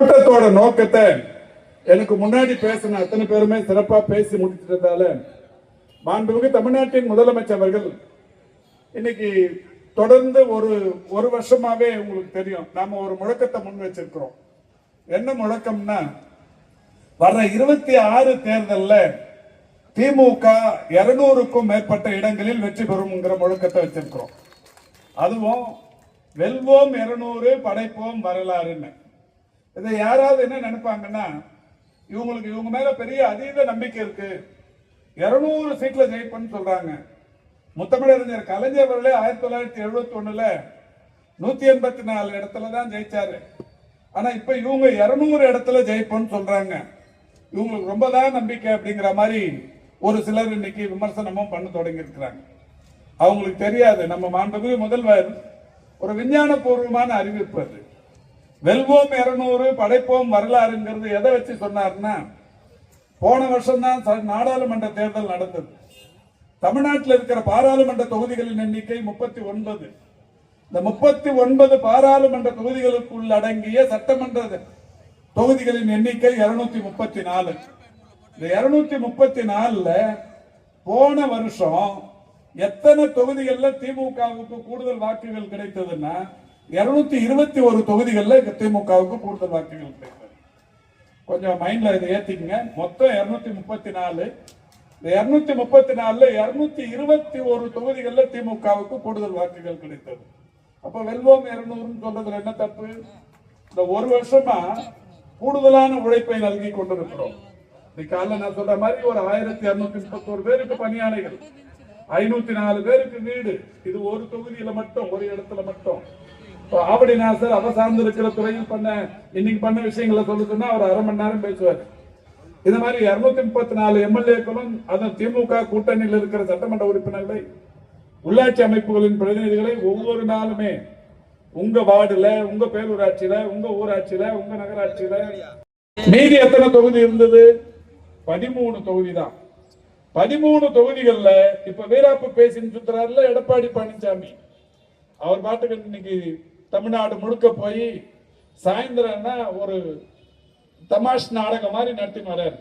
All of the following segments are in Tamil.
கூட்டத்தோட நோக்கத்தை எனக்கு முன்னாடி பேசின அத்தனை பேருமே சிறப்பா பேசி முடிச்சிட்டதால மாண்புமிகு தமிழ்நாட்டின் முதலமைச்சர் அவர்கள் இன்னைக்கு தொடர்ந்து ஒரு ஒரு வருஷமாவே உங்களுக்கு தெரியும் நாம ஒரு முழக்கத்தை முன் வச்சிருக்கிறோம். என்ன முழக்கம்னா வர்ற இருபத்தி ஆறு தேர்தல்ல திமுக இருநூறுக்கும் மேற்பட்ட இடங்களில் வெற்றி பெறும்ங்கிற முழக்கத்தை வச்சிருக்கிறோம். அதுவும் வெல்வோம் இருநூறு படைப்போம் வரலாறுன்னு. இதை யாராவது என்ன நினைப்பாங்கன்னா இவங்களுக்கு இவங்க மேல பெரிய அதீத நம்பிக்கை இருக்கு. இருநூறு சீட்ல ஜெயிப்பேன்னு சொல்றாங்க. முத்தமிழறிஞர் கலைஞர் அவர்களே ஆயிரத்தி தொள்ளாயிரத்தி எழுபத்தி ஒண்ணுல நூத்தி எண்பத்தி நாலு இடத்துல தான் ஜெயிச்சாரு. ஆனா இப்ப இவங்க இருநூறு இடத்துல ஜெயிப்போம்னு சொல்றாங்க. இவங்களுக்கு ரொம்ப தான் நம்பிக்கை அப்படிங்கிற மாதிரி ஒரு சிலர் இன்னைக்கு விமர்சனமும் பண்ண தொடங்கி இருக்கிறாங்க. அவங்களுக்கு தெரியாது. நம்ம மாண்புமிகு முதல்வர் ஒரு விஞ்ஞான பூர்வமான அறிவிப்பு அது. வெல்வோம் இருநூறு படைப்போம் வரலாறுங்கிறது எதை வச்சு சொன்னார்னா போன வருஷம் தான் நாடாளுமன்ற தேர்தல் நடந்தது. தமிழ்நாட்டில் இருக்கிற பாராளுமன்ற தொகுதிகளின் எண்ணிக்கை முப்பத்தி ஒன்பது. இந்த முப்பத்தி ஒன்பது பாராளுமன்ற தொகுதிகளுக்குள் அடங்கிய சட்டமன்ற தொகுதிகளின் எண்ணிக்கை இருநூத்தி முப்பத்தி நாலு. இந்த இருநூத்தி முப்பத்தி நாலுல போன வருஷம் எத்தனை தொகுதிகள்ல திமுகவுக்கு கூடுதல் வாக்குகள் கிடைத்ததுன்னா இருநூத்தி இருபத்தி ஒரு தொகுதிகள்ல திமுகவுக்கு கூடுதல் வாக்குகள் கிடைத்தது. கொஞ்சம் மைண்ட்ல இதை ஏத்திக்கங்க. மொத்தம் இருநூத்தி முப்பத்தி நாலு. இந்த இருநூத்தி முப்பத்தி நாலுல இருநூத்தி இருபத்தி ஒரு தொகுதிகளில் திமுகவுக்கு கூடுதல் வாக்குகள் கிடைத்தது. அப்ப வெல்வோம் இருநூறுன்னு சொல்றதுல என்ன தப்பு? இந்த ஒரு வருஷமா கூடுதலான உழைப்பை நல்கி கொண்டிருக்கிறோம். இன்னைக்கு காலைல நான் சொல்ற மாதிரி ஒரு ஆயிரத்தி இருநூத்தி முப்பத்தோரு பேருக்கு பணியாளைகள் ஐநூத்தி நாலு பேருக்கு வீடு. இது ஒரு தொகுதியில மட்டும் ஒரு இடத்துல மட்டும். ஆவடி நாசர் அவ சார்ந்து இருக்கிற துறையில் பண்ண இன்னைக்கு பண்ண விஷயங்களை சொல்லுதுன்னா அவர் அரை மணி நேரம் பேசுவார். இது மாதிரி இருநூத்தி முப்பத்தி நாலு எம்எல்ஏக்களும் அதன் திமுக கூட்டணியில் இருக்கிற சட்டமன்ற உறுப்பினர்களை உள்ளாட்சி அமைப்புகளின் பிரதிநிதிகளை ஒவ்வொரு நாளுமே உங்க வார்டுல உங்க பேரூராட்சியில உங்க ஊராட்சியில உங்க நகராட்சியில. மீதி எத்தனை தொகுதி இருந்தது? பதிமூணு தொகுதி தான் பதிமூணு தொகுதிகள்ல இப்ப வீராப்பு பேசின்னு சுத்துறாருல எடப்பாடி பழனிசாமி. அவர் பாட்டுக்கு இன்னைக்கு தமிழ்நாடு முழுக்க போய் சாயந்தரம்னா ஒரு தமாஷ் நாடகம் மாதிரி நடத்தி வர்றாரு.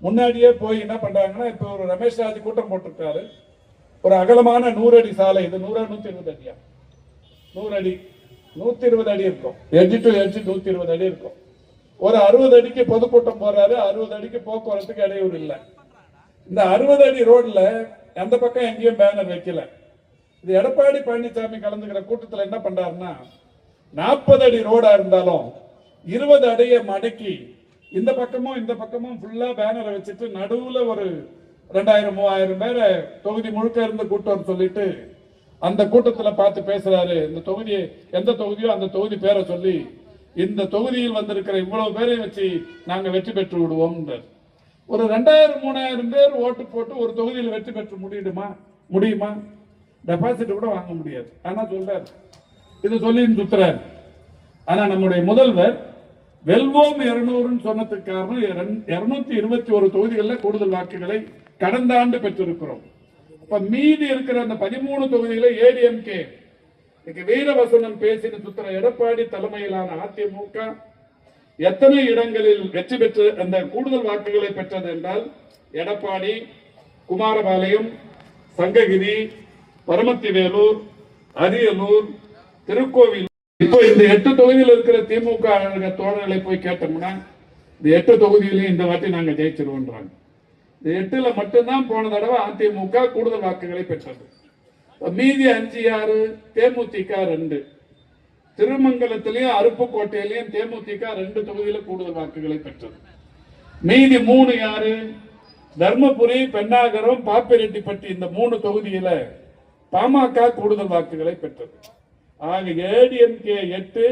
முன்னாடியே போய் என்ன பண்றாங்கன்னா இப்ப ஒரு ரமேஷ் ராஜ் கூட்டம் போட்டிருக்காரு. ஒரு அகலமான நூறு அடி சாலை இது நூறா நூத்தி இருபது அடியா? நூறு அடி நூத்தி இருபது அடி இருக்கும். எட்ஜ் டு எட்ஜ் நூத்தி இருபது அடி இருக்கும். ஒரு அறுபது அடிக்கு பொதுக்கூட்டம் போறாரு அறுபது அடிக்கு போக்குவரத்துக்கு இடையூறு இல்லை. இந்த அறுபது அடி ரோட்ல எந்த பக்கம் எங்கேயும் பேனர் வைக்கல. இது எடப்பாடி பழனிசாமி கலந்துக்கிற கூட்டத்தில் என்ன பண்றாருன்னா நாற்பது அடி ரோடா இருந்தாலும் இருபது அடியை மடக்கி இந்த பக்கமும் இந்த பக்கமும் ஃபுல்லா பேனரை வச்சுட்டு நடுவுல ஒரு ரெண்டாயிரம் மூவாயிரம் பேரை தொகுதி முழுக்க இருந்து கூட்டம் சொல்லிட்டு அந்த கூட்டத்துல பார்த்து பேசுறாரு. இந்த தொகுதி எந்த தொகுதியோ அந்த தொகுதி பேரை சொல்லி இந்த தொகுதியில் வந்திருக்கிற இவ்வளவு பேரையும் வச்சு நாங்க வெற்றி பெற்று விடுவோம் ஒரு ரெண்டாயிரம் மூணாயிரம் பேர் ஓட்டு போட்டு ஒரு தொகுதியில் வெற்றி பெற்று முடியுமா? முடியுமா? டெபாசிட் கூட வாங்க முடியாது. ஆனா சொல்றாரு. இது சொல்லி சுத்துறாரு. ஆனா நம்முடைய முதல்வர் வெல்வோம் இருநூறுன்னு சொன்னதுக்கு காரணம் இருநூத்தி இருபத்தி ஒரு தொகுதிகளில் கூடுதல் வாக்குகளை கடந்த ஆண்டு பெற்றிருக்கிறோம். இப்ப மீதி இருக்கிற அந்த பதிமூணு தொகுதியில ஏடிஎம்கே இன்னைக்கு வீரவசனம் பேசின சுத்திர எடப்பாடி தலைமையிலான அதிமுக எத்தனை இடங்களில் வெற்றி பெற்று அந்த கூடுதல் வாக்குகளை பெற்றது என்றால் எடப்பாடி குமாரபாளையம் சங்ககிரி பரமத்தி வேலூர் அரியலூர் திருக்கோவில் இப்போ இந்த எட்டு தொகுதியில் இருக்கிற திமுக தோழர்களை போய் கேட்டோம்னா இந்த எட்டு தொகுதியிலையும் இந்த வாட்டி நாங்கள் ஜெயிச்சிருவோன்றாங்க. இந்த எட்டுல மட்டும்தான் போன தடவை அதிமுக கூடுதல் வாக்குகளை பெற்றது. மீதி அஞ்சு ஆறு தேமுதிக ரெண்டு. திருமங்கலத்திலையும் அருப்புக்கோட்டையிலையும் தேமுதிக ரெண்டு தொகுதியில கூடுதல் வாக்குகளை பெற்றது. மீதி மூணு யாரு? தர்மபுரி பெண்ணாகரம் பாப்பிரெட்டிப்பட்டி இந்த மூணு தொகுதியில பாமக கூடுதல் வாக்குகளை பெற்றது. ஆக ஏடிஎம்கே எட்டு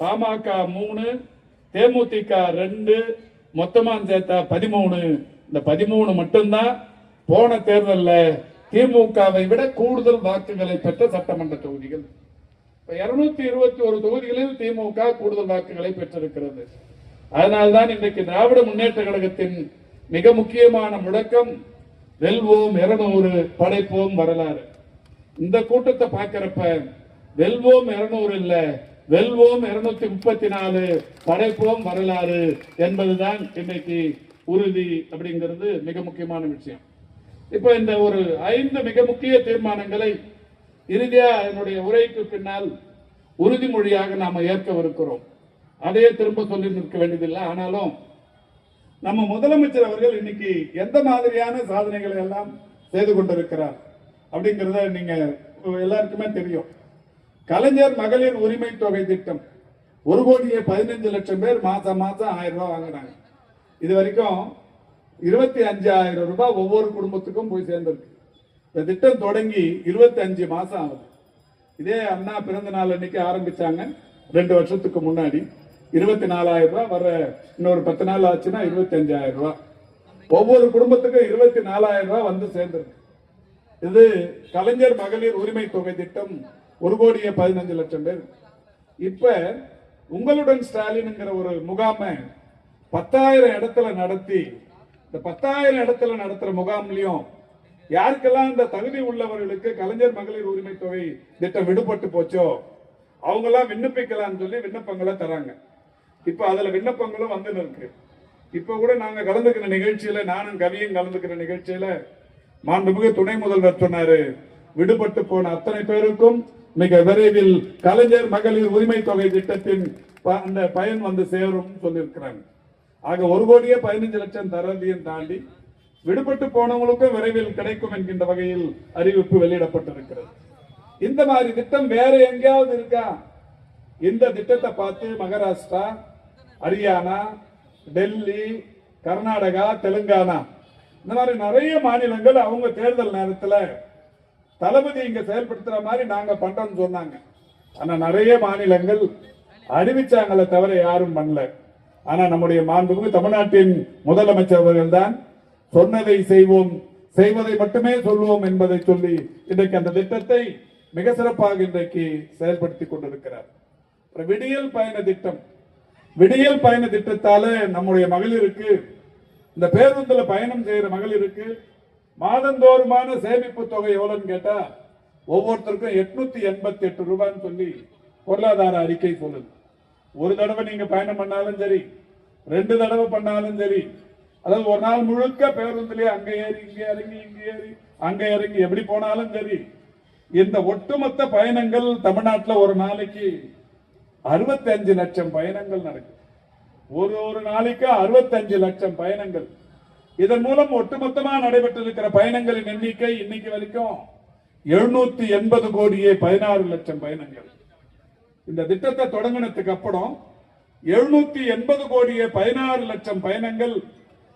பாமக மூணு தேமுதிக ரெண்டு மொத்தமாக சேர்த்தா பதிமூணு. இந்த பதிமூணு மட்டும்தான் போன தேர்தலில் திமுகவை விட கூடுதல் வாக்குகளை பெற்ற சட்டமன்ற தொகுதிகள். இப்போ இருநூத்தி இருபத்தி ஒரு தொகுதிகளில் திமுக கூடுதல் வாக்குகளை பெற்றிருக்கிறது. அதனால்தான் இன்றைக்கு திராவிட முன்னேற்ற கழகத்தின் மிக முக்கியமான முழக்கம் வெல்வோம் இருநூறு படைப்போம் வரலாறு. இந்த கூட்டத்தை பார்க்கிறப்ப வெல்வோம் இருநூறு இல்ல வெல்வோம் இருநூத்தி முப்பத்தி நாலு படைப்போம் வரலாறு என்பதுதான் இன்னைக்கு உறுதி அப்படிங்கிறது மிக முக்கியமான விஷயம். இப்ப இந்த ஒரு ஐந்து மிக முக்கிய தீர்மானங்களை இறுதியா என்னுடைய உரைக்கு பின்னால் உறுதிமொழியாக நாம ஏற்கவிருக்கிறோம். அதையே திரும்ப சொல்லி நிற்க வேண்டியதில்லை. ஆனாலும் நம்ம முதலமைச்சர் அவர்கள் இன்னைக்கு எந்த மாதிரியான சாதனைகளை எல்லாம் செய்து கொண்டிருக்கிறார்? அப்படிங்கிறத நீங்க எல்லாருக்குமே தெரியும். கலைஞர் மகளிர் உரிமை தொகை திட்டம். ஒரு கோடியே பதினஞ்சு லட்சம் பேர் மாசம் மாசம் ஆயிரம் ரூபாய் வாங்கினாங்க இது வரைக்கும் இருபத்தி அஞ்சாயிரம் ரூபாய் ஒவ்வொரு குடும்பத்துக்கும் போய் சேர்ந்திருக்கு. இந்த திட்டம் தொடங்கி இருபத்தி அஞ்சு மாசம் ஆகுது. இதே அண்ணா பிறந்த நாள் அன்னைக்கு ஆரம்பிச்சாங்க. ரெண்டு வருஷத்துக்கு முன்னாடி இருபத்தி நாலாயிரம் ரூபாய் வர இன்னொரு பத்து நாள் ஆச்சுன்னா இருபத்தி அஞ்சாயிரம் ரூபாய். ஒவ்வொரு குடும்பத்துக்கும் இருபத்தி நாலாயிரம் ரூபாய் வந்து சேர்ந்திருக்கு. இது கலைஞர் மகளிர் உரிமை தொகை திட்டம் ஒரு கோடியே பதினஞ்சு லட்சம் பேர். இப்ப உங்களுடன் ஸ்டாலின்ங்கிற ஒரு முகாமை பத்தாயிரம் இடத்துல நடத்தி இந்த பத்தாயிரம் இடத்துல நடத்துற முகாம்லயும் யாருக்கெல்லாம் இந்த தகுதி உள்ளவர்களுக்கு கலைஞர் மகளிர் உரிமை தொகை திட்டம் விடுபட்டு போச்சோ அவங்க எல்லாம் விண்ணப்பிக்கலாம்னு சொல்லி விண்ணப்பங்களை தராங்க. இப்ப அதுல விண்ணப்பங்களும் வந்து இருக்கு. இப்ப கூட நாங்க கலந்துக்கிற நிகழ்ச்சியில நானும் கவியும் கலந்துக்கிற நிகழ்ச்சியில மாண்புமிகு துணை முதல்வர் சொன்னாரு. விடுபட்டு போன அத்தனை பேருக்கும் மிக விரைவில் கலைஞர் மகளிர் உரிமை தொகை திட்டத்தின் ப- அந்த பயன் வந்து சேரும் சொல்லியிருக்கிறாங்க. ஆக ஒரு கோடியே பதினஞ்சு லட்சம் தரதையும் தாண்டி விடுபட்டு போனவங்களுக்கும் விரைவில் கிடைக்கும் என்கின்ற வகையில் அறிவிப்பு வெளியிடப்பட்டிருக்கிறது. இந்த மாதிரி திட்டம் வேற எங்கேயாவது இருக்கா? இந்த திட்டத்தை பார்த்து மகாராஷ்டிரா ஹரியானா டெல்லி கர்நாடகா தெலுங்கானா இந்த மாதிரி நிறைய மாநிலங்கள் அவங்க தேர்தல் நேரத்தில் தளபதி இங்க செயல்படுத்துற மாதிரி நாங்க பண்றோம்னு சொன்னாங்க. ஆனா நிறைய மாநிலங்கள் அறிவிச்சாங்களே தவிர யாரும் பண்ணல. ஆனா நம்முடைய மாண்புமிகு தமிழ்நாட்டின் முதலமைச்சர் அவர்கள் தான் சொன்னதை செய்வோம் செய்வதை மட்டுமே சொல்வோம் என்பதை சொல்லி இன்றைக்கு அந்த திட்டத்தை மிக சிறப்பாக இன்றைக்கு செயல்படுத்தி கொண்டிருக்கிறார். அப்புறம் விடியல் பயண திட்டம். விடியல் பயண திட்டத்தால நம்முடைய மகளிருக்கு இந்த பேருந்துல பயணம் செய்யற மகளிருக்கு மாதந்தோறுமான சேமிப்பு தொகை எவ்வளவுன்னு கேட்டா ஒவ்வொருத்தருக்கும் எட்நூத்தி எண்பத்தி எட்டு ரூபான்னு சொல்லி பொருளாதார அறிக்கை சொல்லுது. ஒரு தடவை நீங்க பயணம் பண்ணாலும் சரி ரெண்டு தடவை பண்ணாலும் சரி அதாவது ஒரு நாள் முழுக்க பேருந்துலயே அங்க ஏறி இங்க இறங்கி இங்க ஏறி அங்க இறங்கி எப்படி போனாலும் சரி இந்த ஒட்டுமொத்த பயணங்கள் தமிழ்நாட்டில் ஒரு நாளைக்கு அறுபத்தி அஞ்சு லட்சம் பயணங்கள் நடக்குது. ஒரு ஒரு நாளைக்கு அறுபத்தஞ்சு லட்சம் பயணங்கள். இதன் மூலம் ஒட்டுமொத்தமா நடைபெற்றிருக்கிற பயணங்களின் எண்ணிக்கை இன்னைக்கு வரைக்கும் எழுநூத்தி எண்பது கோடியே பதினாறு லட்சம் பயணங்கள். இந்த திட்டத்தை தொடங்கினதுக்கு அப்புறம் எழுநூத்தி எண்பது கோடியே பதினாறு லட்சம் பயணங்கள்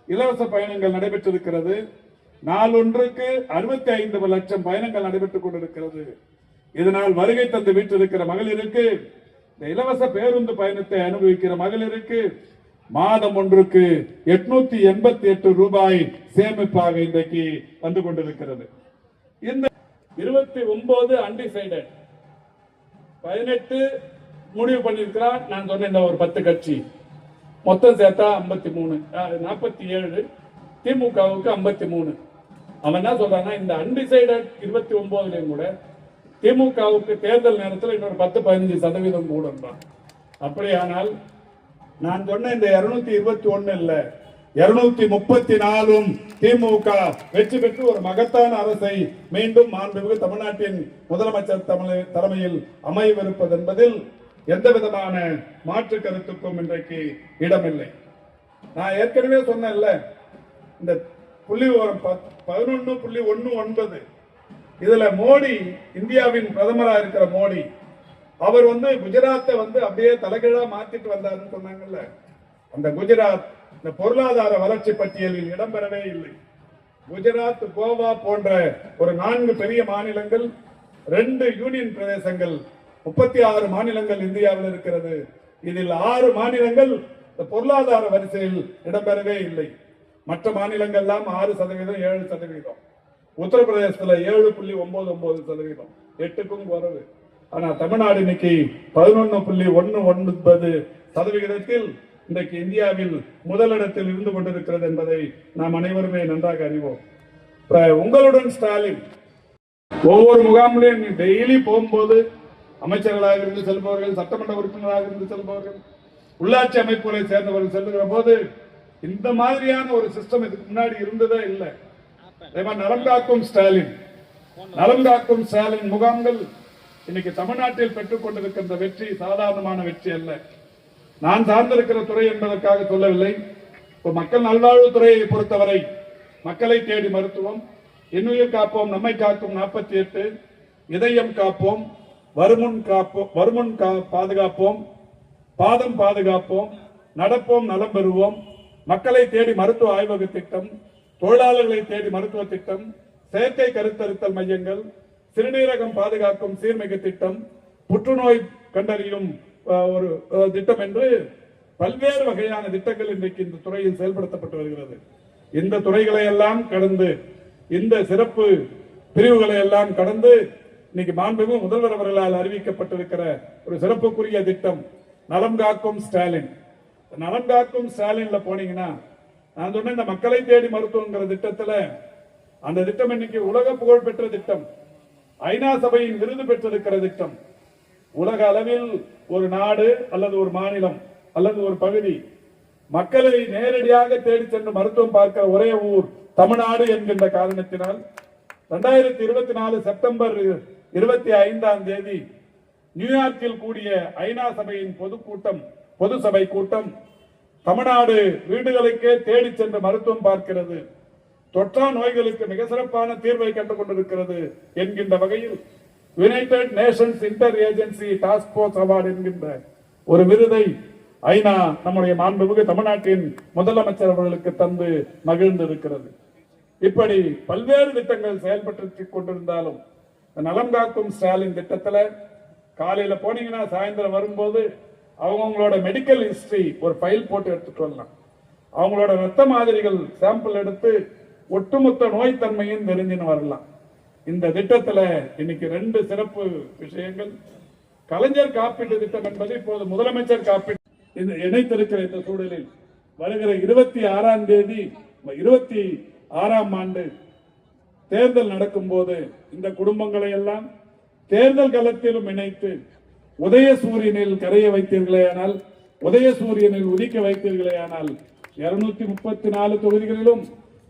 இலவச பயணங்கள் நடைபெற்றிருக்கிறது. நாளொன்றுக்கு அறுபத்தி ஐந்து லட்சம் பயணங்கள் நடைபெற்றுக் கொண்டிருக்கிறது. இதனால் வருகை தந்து வீட்டிருக்கிற மகளிருக்கு இந்த இலவச பேருந்து பயணத்தை அனுபவிக்கிற மகளிருக்கு மாதம் ஒன்றுக்கு எட்நூத்தி எண்பத்தி எட்டு ரூபாய் சேமிப்பாக இன்றைக்கு வந்து கொண்டிருக்கிறது. இந்த இருபத்தி ஒன்பது அன்டிசைடட் பதினெட்டு முடிவு பண்ணியிருக்கிறார். நான் சொன்ன இந்த ஒரு பத்து கட்சி. மொத்தம் சேர்த்தா ஐம்பத்தி மூணு. நாற்பத்தி ஏழு. திமுகவுக்கு ஐம்பத்தி மூணு. அவன் என்ன சொல்றான்னா இந்த அன்டிசைடட் இருபத்தி ஒன்பதுலயும் கூட திமுகவுக்கு தேர்தல் நேரத்தில் இன்னொரு பத்து பதினஞ்சு சதவீதம் கூடன்றான் அப்படியானால் நான் சொன்ன இந்த இருநூத்தி இருபத்தி ஒன்னு இல்லை இருநூத்தி முப்பத்தி நாலும் திமுக வெற்றி பெற்று ஒரு மகத்தான அரசை மீண்டும் மாண்புமிகு தமிழ்நாட்டின் முதலமைச்சர் தமிழ் தலைமையில் அமையவிருப்பது என்பதில் எந்த விதமான மாற்று கருத்துக்கும் இன்றைக்கு இடமில்லை. நான் ஏற்கனவே சொன்னேன்ல இந்த புள்ளி விவரம் பதினொன்னு புள்ளி ஒன்னு ஒன்பது இதுல மோடி இந்தியாவின் பிரதமராக இருக்கிற மோடி அவர் வந்து குஜராத்தை வந்து அப்படியே தலைகீழா மாத்திட்டு வந்தாருன்னு சொன்னாங்கல்ல. அந்த குஜராத் இந்த பொருளாதார வளர்ச்சி பட்டியலில் இடம்பெறவே இல்லை. குஜராத் கோவா போன்ற ஒரு நான்கு பெரிய மாநிலங்கள் ரெண்டு யூனியன் பிரதேசங்கள் முப்பத்தி ஆறு மாநிலங்கள் இந்தியாவில் இருக்கிறது. இதில் ஆறு மாநிலங்கள் இந்த பொருளாதார வரிசையில் இடம்பெறவே இல்லை. மற்ற மாநிலங்கள்லாம் ஆறு சதவீதம் ஏழு சதவீதம். உத்தரப்பிரதேசத்துல ஏழு புள்ளி ஒன்பது ஒன்பது சதவீதம். எட்டுக்கும் குறைவு. ஆனா தமிழ்நாடு இன்னைக்கு பதினொன்னு புள்ளி ஒன்னு ஒன்பது சதவிகிதத்தில் இன்றைக்கு இந்தியாவில் முதலிடத்தில் இருந்து கொண்டிருக்கிறது என்பதை நாம் அனைவருமே நன்றாக அறிவோம். இப்ப உங்களுடன் ஸ்டாலின். ஒவ்வொரு முகாமிலையும் நீ டெய்லி போகும்போது அமைச்சர்களாக இருந்து செல்பவர்கள் சட்டமன்ற உறுப்பினராக இருந்து செல்பவர்கள் உள்ளாட்சி அமைப்புகளை சேர்ந்தவர்கள் செல்லுகிற போது இந்த மாதிரியான ஒரு சிஸ்டம் இதுக்கு முன்னாடி இருந்ததே இல்லை. அதே காக்கும் ஸ்டாலின். நலம் காக்கும் ஸ்டாலின் முகாம்கள் இன்னைக்கு தமிழ்நாட்டில் பெற்றுக் கொண்டிருக்கின்ற வெற்றி சாதாரணமான வெற்றி அல்ல. நான் சார்ந்திருக்கிற துறை என்பதற்காக சொல்லவில்லை. இப்போ மக்கள் நல்வாழ்வுத்துறையை பொறுத்தவரை மக்களை தேடி மருத்துவம் இன்னுயிர் காப்போம் நம்மை காக்கும் நாற்பத்தி எட்டு இதயம் காப்போம் வருமுன் காப்போம் வருமுன் கா- பாதுகாப்போம் பாதம் பாதுகாப்போம் நடப்போம் நலம் பெறுவோம் மக்களை தேடி மருத்துவ ஆய்வக திட்டம் தொழிலாளர்களை தேடி மருத்துவ திட்டம் செயற்கை கருத்தருத்தல் மையங்கள் சிறுநீரகம் பாதுகாக்கும் சீர்மிகு திட்டம் புற்றுநோய் கண்டறியும் ஒரு திட்டம் என்று பல்வேறு வகையான திட்டங்கள் இன்றைக்கு இந்த துறையில் செயல்படுத்தப்பட்டு வருகிறது. இந்த துறைகளை எல்லாம் கடந்து இந்த சிறப்பு பிரிவுகளை எல்லாம் கடந்து இன்னைக்கு மாண்புமிகு முதல்வர் அவர்களால் அறிவிக்கப்பட்டிருக்கிற ஒரு சிறப்புக்குரிய திட்டம் நலம் காக்கும் ஸ்டாலின். நலம் காக்கும் ஸ்டாலின்ல போனீங்கன்னா நான் சொன்ன இந்த மக்களை தேடி மருத்துவங்கிற திட்டத்துல அந்த திட்டம் இன்னைக்கு உலக புகழ் பெற்ற திட்டம். ஐநா சபையின் விருது பெற்றிருக்கிற திட்டம். உலக அளவில் ஒரு நாடு அல்லது ஒரு மாநிலம் அல்லது ஒரு பகுதி மக்களை நேரடியாக தேடி சென்று மருத்துவம் பார்க்கிற ஒரே ஊர் தமிழ்நாடு என்கின்ற காரணத்தினால் இரண்டாயிரத்தி இருபத்தி நாலு செப்டம்பர் இருபத்தி ஐந்தாம் தேதி நியூயார்க்கில் கூடிய ஐநா சபையின் பொதுக்கூட்டம் பொது சபை கூட்டம் தமிழ்நாடு வீடுகளுக்கே தேடி சென்று மருத்துவம் பார்க்கிறது. தொற்றா நோய்களுக்கு மிக சிறப்பான தீர்வை கண்டு கொண்டிருக்கிறது என்கின்ற வகையில் United Nations inter agency task force award என்கின்ற ஒரு விருதை ஐநா நம்முடைய மாண்புமிகு தமிழ்நாட்டின் முதலமைச்சர் அவர்களுக்கு தந்து மகிழ்ந்திருக்கிறது. இப்படி பல்வேறு திட்டங்கள் செயல்பட்டு கொண்டிருந்தாலும் நலம் காக்கும் ஸ்டாலின் திட்டத்தில் காலையில போனீங்கன்னா சாயந்தரம் வரும்போது அவங்கவுங்களோட மெடிக்கல் ஹிஸ்டரி ஒரு ஃபைல் போட்டு எடுத்துட்டு வரலாம். அவங்களோட ரத்த மாதிரிகள் சாம்பிள் எடுத்து ஒட்டுமொத்த நோய் தன்மையும் தெரிஞ்சுன்னு வரலாம். இந்த திட்டத்தில் இன்னைக்கு ரெண்டு சிறப்பு விஷயங்கள். கலைஞர் காப்பீட்டு திட்டம் என்பது இப்போது முதலமைச்சர் காப்பீட்டு இணைத்திருக்கிற இந்த சூழலில் வருகிற இருபத்தி ஆறாம் தேதி இருபத்தி ஆறாம் ஆண்டு தேர்தல் நடக்கும்போது இந்த குடும்பங்களை எல்லாம் தேர்தல் களத்திலும் இணைத்து உதய சூரியனில் கரைய வைத்தீர்களேயானால் உதயசூரியனில் உதிக்க வைத்தீர்களேயானால் இருநூத்தி முப்பத்தி நாலு தொகுதிகளிலும்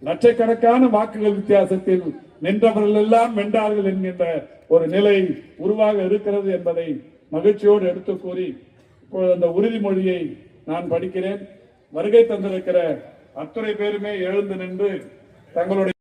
லட்சக்கணக்கான வாக்குகள் வித்தியாசத்தில் நின்றவர்கள் எல்லாம் வென்றார்கள் என்கின்ற ஒரு நிலை உருவாக இருக்கிறது என்பதை மகிழ்ச்சியோடு எடுத்து கூறி இப்போது அந்த உறுதிமொழியை நான் படிக்கிறேன். வருகை தந்திருக்கிற அத்துறை பேருமே எழுந்து நின்று தங்களுடைய